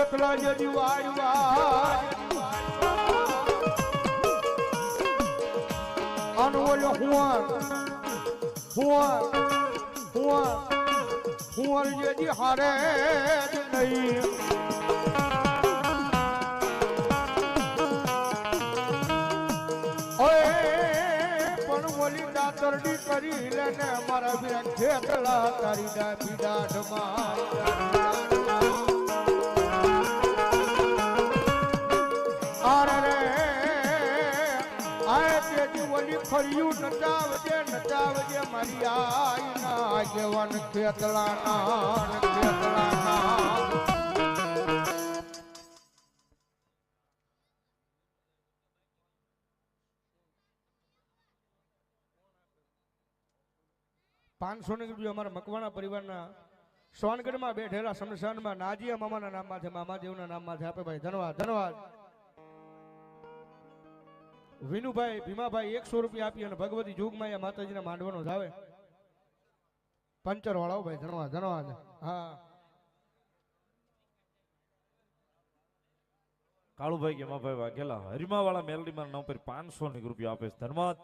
વાડી ફરતી વાડવા ઓલો હુંવાર હુંવાર હુંવાર હુંવાર જેજી હારે નહીં. દાતરડી કરી લેને મારા વીરા ખેતલા તારી ડાબી દાઢમાં. ફર્યું નચાવજે નચાવજે મારી આઈ ના આગેવાન ખેતલા ના ખેતલા ના પાંચસો ને રૂપિયા અમારા મકવાણા પરિવારના સોનગઢમાં બેઠેલા શમશાનમાં નાજીયા મામાના નામમાં મામાદેવના નામમાં આપે ભાઈ, ધન્યવાદ ધન્યવાદ. વિનુભાઈ, ભીમાભાઈ એકસો રૂપિયા આપી અને ભગવતી જોગમાં માતાજીના માંડવાનો જાવે પંચર વાળાઓ ભાઈ ધન્યવાદ ધન્યવાદ હા. કાળુભાઈ કે વાઘેલા હરિમા વાળા મેલડી મારા નામ પર પાંચસો ની રૂપિયા આપે છે. ધન્યવાદ.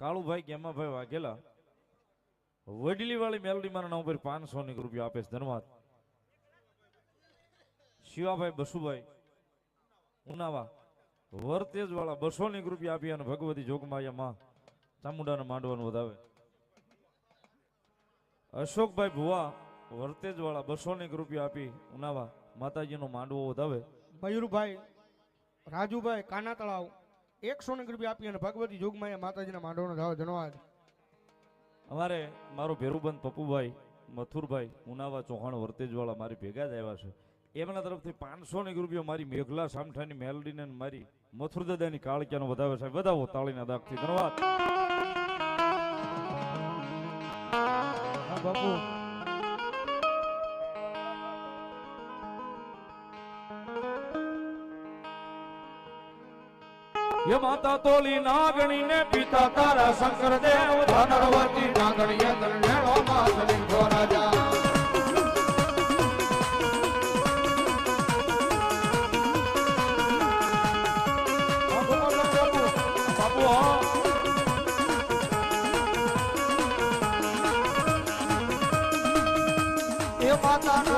કાળુભાઈ કે વાઘેલા વડલી વાળી મેલડી મારા નામ પર પાંચસો ની રૂપિયા આપે છે. ધન્યવાદ. શિવાભાઈ બસુભાઈ ઉનાવા. વર્તેજ વાળા બસો ની રૂપિયા આપી અને ભગવતી જોગમાયા માં ચામુંડાને માંડવાનું વધાવે. અશોકભાઈ ભુવા વર્તેજ વાળા બસો ની રૂપિયા આપી ઉનાવા માતાજીનો માંડવો વધાવે. મયુરભાઈ રાજુભાઈ કાના તળાવ એકસો ને રૂપિયા આપી અને ભગવતી જોગમાયા માતાજીના માંડવાનો જાવે ધન્યવાદ. અમારે મારો ભેરુબંધ પપ્પુભાઈ મથુરભાઈ ઉનાવા ચૌહાણ વર્તેજ વાળા મારી ભેગા જ આવ્યા છે. એમના તરફથી પાંચસો ની રૂપિયા મારી મેઘલા સામઠાની મેલડીને મારી મથુર દાદાની કાળક્યાનો વધાવે સાહેબ. વધાવો તાળીના દાખથી ધન્યવાદ. બાપુ. હે માતા તોલી નાગણી ને પિતા તારા શંકર દેવ ધનવતી નાગણીય તરણેલો માસની ગોરાજા એ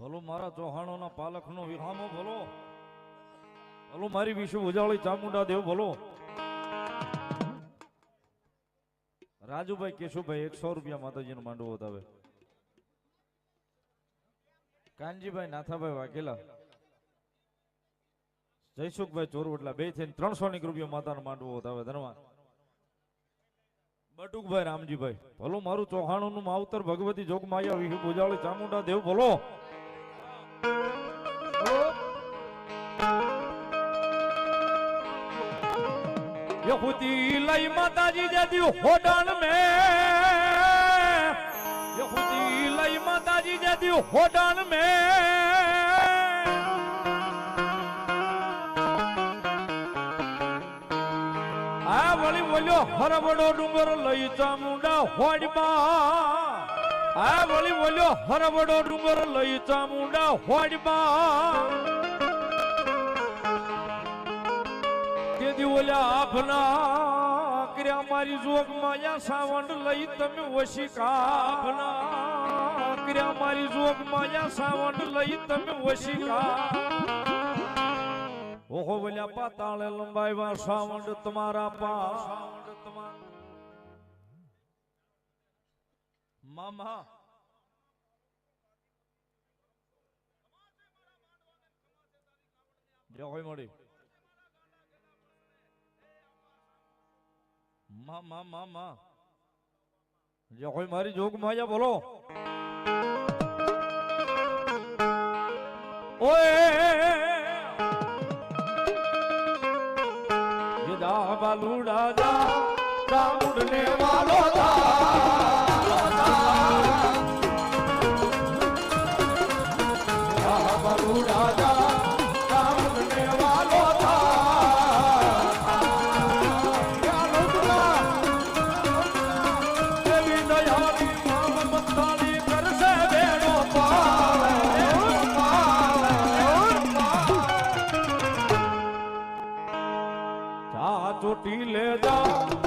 ભલો મારા ચૌહાણોના પાલખનો વિહામો ભલો. ભલો મારી વિશ્વ ઉજાળી ચામુંડા દેવ ભલો. રાજુભાઈ કેશુભાઈ એકસો રૂપિયા માતાજીનો માંડવો બતાવે કાનજીભાઈ નાથાભાઈ વાઘેલા. જયસુખભાઈ ચોરવટલા બે થઈને ત્રણસો ની રૂપિયા માતાનો માંડવો બતાવે ધન્યવાદ બટુકભાઈ રામજીભાઈ, ભલો મારું ચૌહાણોનું માવતર ભગવતી જોગમાયા વિહુ ઉજાળી ચામુંડા દેવ ભલો. યહૂદી લઈ માતાજી જદી હોડાણ મે. યહૂદી લઈ માતાજી જદી હોડાણ મે. આ વળી બોલ્યો, હરવડો ડુંગર લઈ ચામુંડા હોડમાં. આ વળી બોલ્યો, હરવડો ડુંગર લઈ ચામુંડા હોડમાં. જોગ માયા સાવંડ લઈ તમે વશી કાભના કર્યા મારી જોગ માયા સાવંડ લઈ તમે વશી કા ઓહો બોલ્યા પાતાળે લંબાઈવા સાવંડ તમારા પા મામા. જો હોય મળી. મા મા મા મા. જો કોઈ મારી જોગ માજા બોલો. ઓએ યદા બાલુડા દા દામુડને વાલો દા જા ચોટી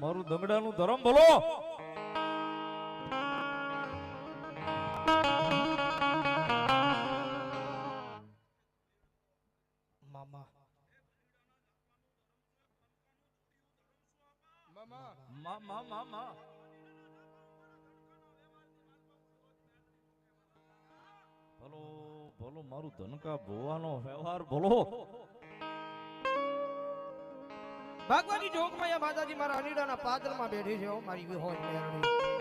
મારું દંગડાનું ધરમ બોલો. મામા. મામા મા મા મા મા. બોલો બોલો મારું ધનકા ભોવાનો વ્યવહાર બોલો. ભગવાનની જોગમાં માતાજી મારા અનીડાના પાદરમાં બેઠી છે મારી વિહોજ મેરણી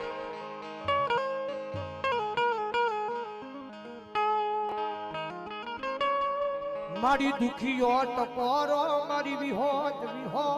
મારી દુખીઓ ટકોરો મારી વિહોજ વિહોત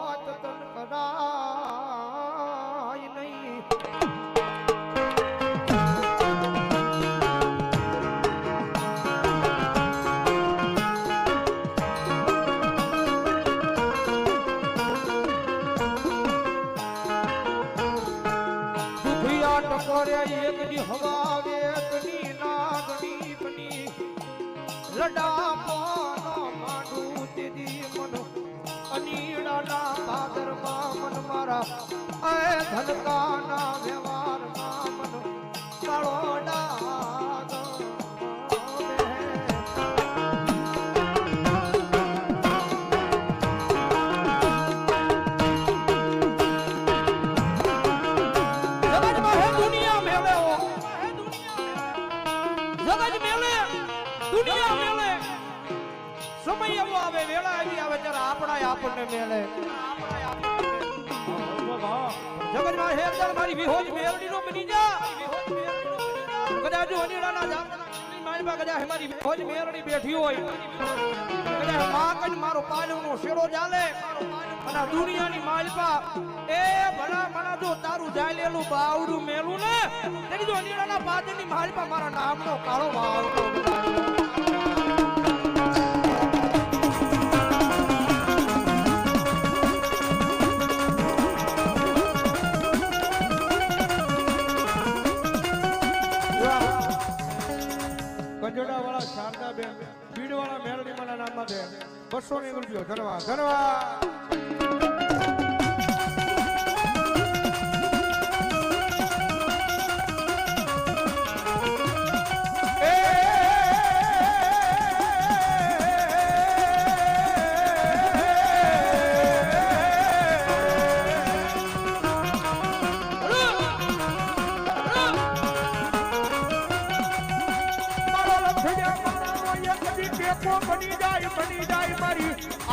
આપણને મેલે. જગતમાં હે અંદર મારી વિહોજ મેલડી નો બની જા. કદાચ જો અનીડાના જામના મારી કદાચ મારી વિહોજ મેલડી બેઠી હોય. કદાચમાં કઈ મારો પાલવનો શેડો ચાલે. અને દુનિયાની માલપા, એ ભલા મણા જો તારું જાલેલું બાવડું મેલું ને, તેની જો અનીડાના પાદરની માલપા મારા નામનો કાળો વાળતો બસો ની રૂપિયો ધનવા ધનવા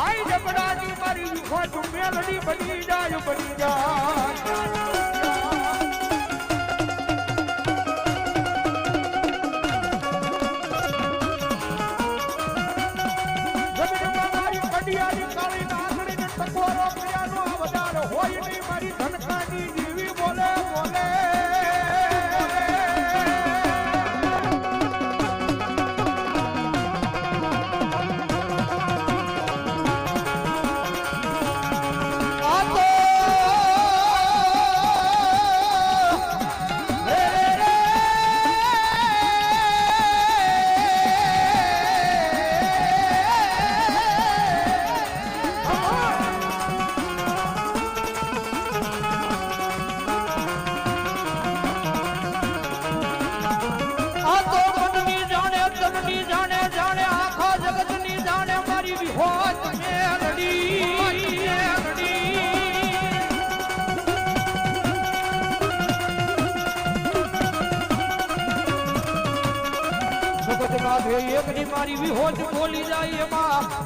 આઈ જબડાની મારી વિખોટ મેલડી બની જાય બની જાય. મારી વિહોજ બોલી જાય એમાં.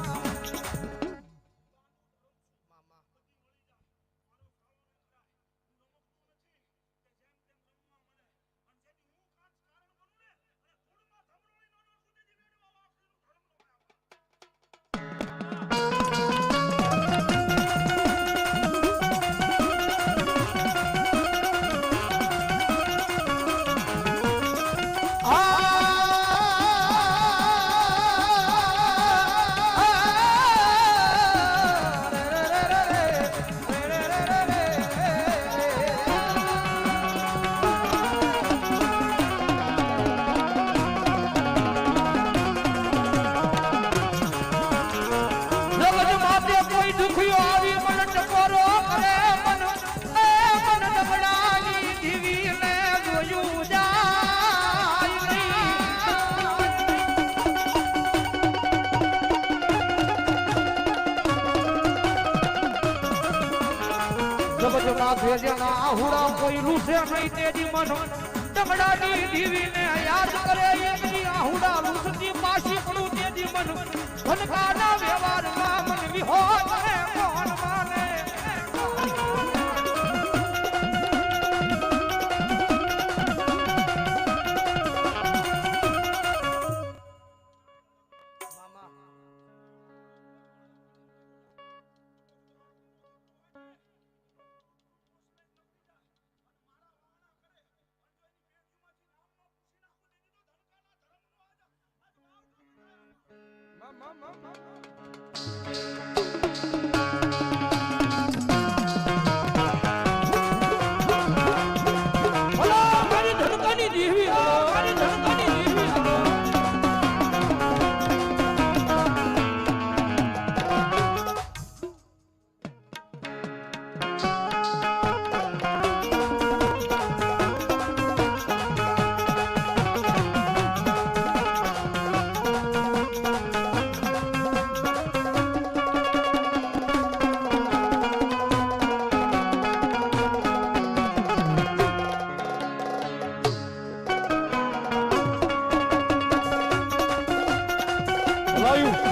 જગત માથે આહુડા કોઈ લૂસે નહીં તેજી મન ડબડાની દીવીને યાદ કરે એકની આહુડા લૂસતી પાછી પડું તેજી મન ધનકાના વ્યવહારમાં મન વિહો કરે mama, mama. હલાયું જગતમાં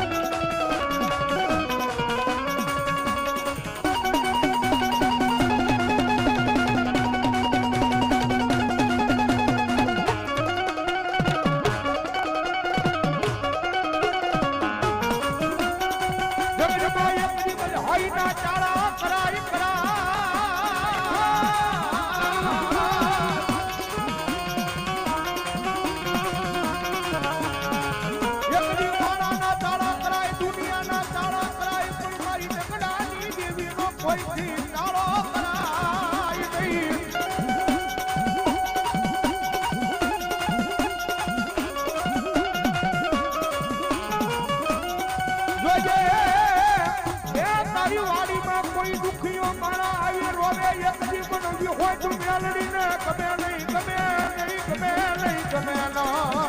કોઈ દુખીઓ માણા આવી રોવે એક જીવન હોય તું મેલડીને ગમે નહીં ગમે નહીં ગમે નહીં ગમે નહીં.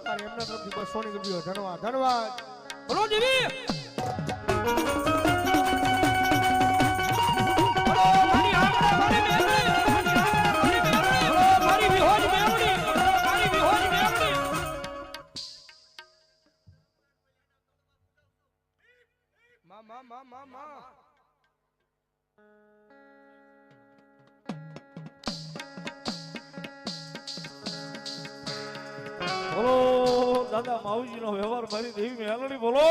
પત્રકાર એમના તરફથી બસો ની રૂપિયો ધન્યવાદ. ધન્યવાદ બોલો દેવી માઉજી નો વ્યવહાર મારી દેવી મેલડી બોલો.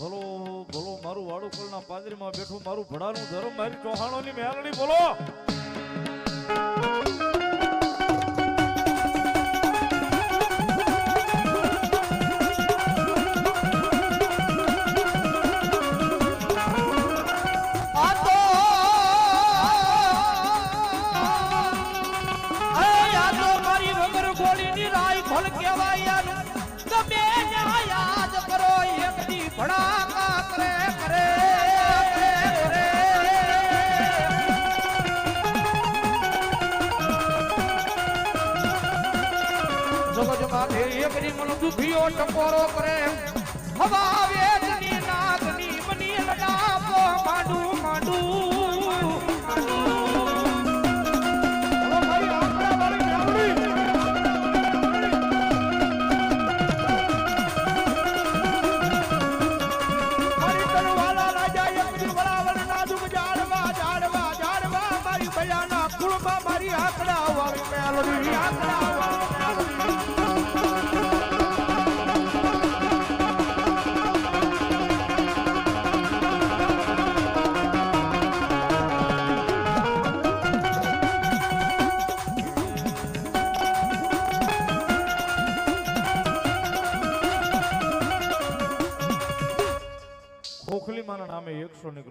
બોલો બોલો, મારું વાડુકલ ના પાદરીમાં બેઠું મારું ભડાનું ધર્મ, મારી ચૌહાણો ની મેળણી બોલો. ભણા કાતરે કરે જગજમાં દેવની મન દુખિયો ટકોરો કરે હવા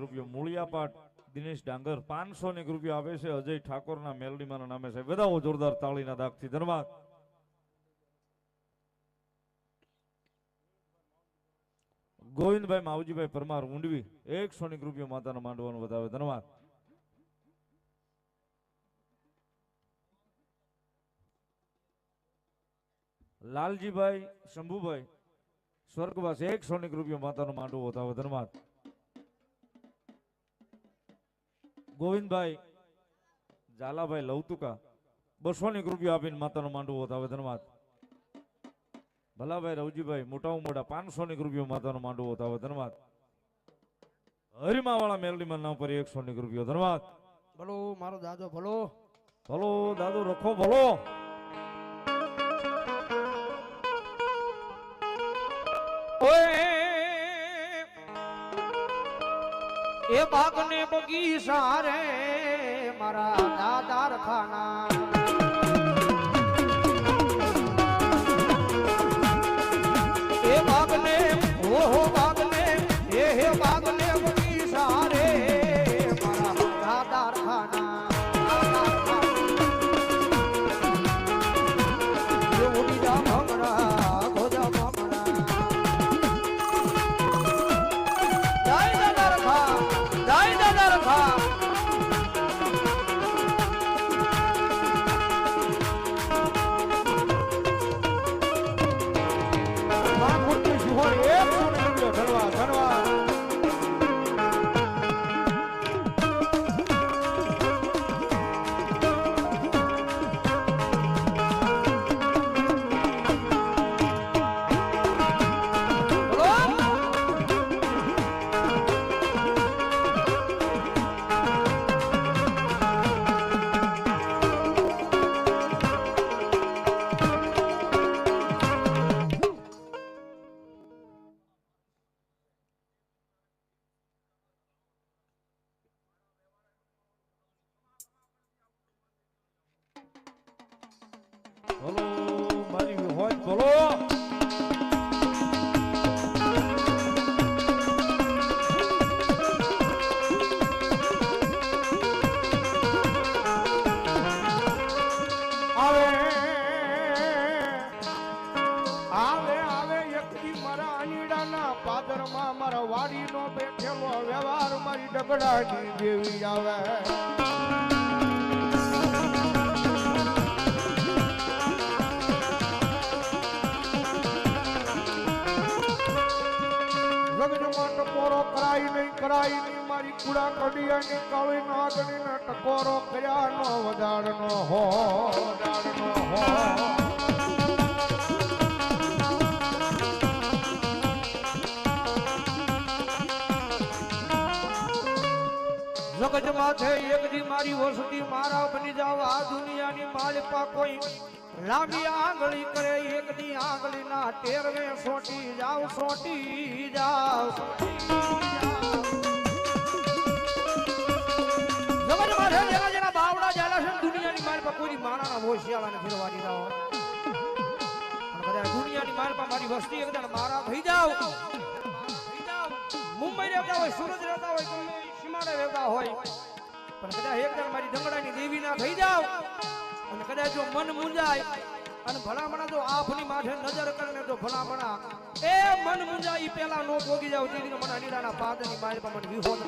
રૂપિયો મૂળિયાપાટ, દિનેશ ડાંગર પાંચસો ને રૂપિયા આવે છે. અજય ઠાકોર ના મેલડી નામે છે. બધા જોરદાર તાળીના દાખથી ધન્યવાદ. ગોવિંદભાઈ માવજીભાઈ પરમાર ઊંડવી, એકસો ની રૂપિયા માતાનો માંડવાનું બતાવે ધન્યવાદ. લાલજીભાઈ, શંભુભાઈ, સ્વર્ગવાસ, એકસો ની રૂપિયો માતાનો માંડવો બતાવે ધન્યવાદ. ગોવિંદભાઈ ઝાલાભાઈ લવતુકા બસો ની રૂપિયો આપીને માતાનો માંડવો વધાવે ધન્યવાદ. ભલાભાઈ રવજીભાઈ મોટા મોટા પાંચસો ની રૂપિયો માતાનો માંડવો વધાવે ધન્યવાદ. હરિમાવાળા મેલડીમાં નામ પર એકસો ની રૂપિયો ધન્યવાદ. ભલો મારો દાદો ભલો. ભલો દાદો રખો ભલો. એ બાગને બગીચા રે મારા દાદાર ખાના બોલો જગજમાં ટકોરો કરાય નહીં કરાય નહીં. મારી કુડા કડિયાની કાળી નાગણીને ટકોરો કર્યા નો વધારનો હો વધારનો હો. જગત છે એકજી મારી વસતી મારા બની જાવ આ દુનિયાની માલિકા કોઈ. લાંબી આંગળી કરે એકની આંગળી ના ટેરવે સોટી જાવ સોટી જાવ જેના જેના બાવડા છે દુનિયાની માલિકા કોઈ માણાના હોશિયાળાને ફેરવાની કદાચ દુનિયાની માલિકા મારી વસ્તી એક મારા થઈ જાવ. મુંબઈ રહેતા હોય, સુરત રહેતા હોય એ રહેતા હોય. પણ કદાચ એકદમ મારી ધંગડાની દેવી ના થઈ જાવ અને કદાચ જો મન મુંજાય અને ભલામણા જો આંખની માથે નજર કરીને તો ભલામણા, એ મન મુંજાય ઈ પેલા નો ભોગી જાવ તે મને અનિરાના પાદની પર મને વિહોદ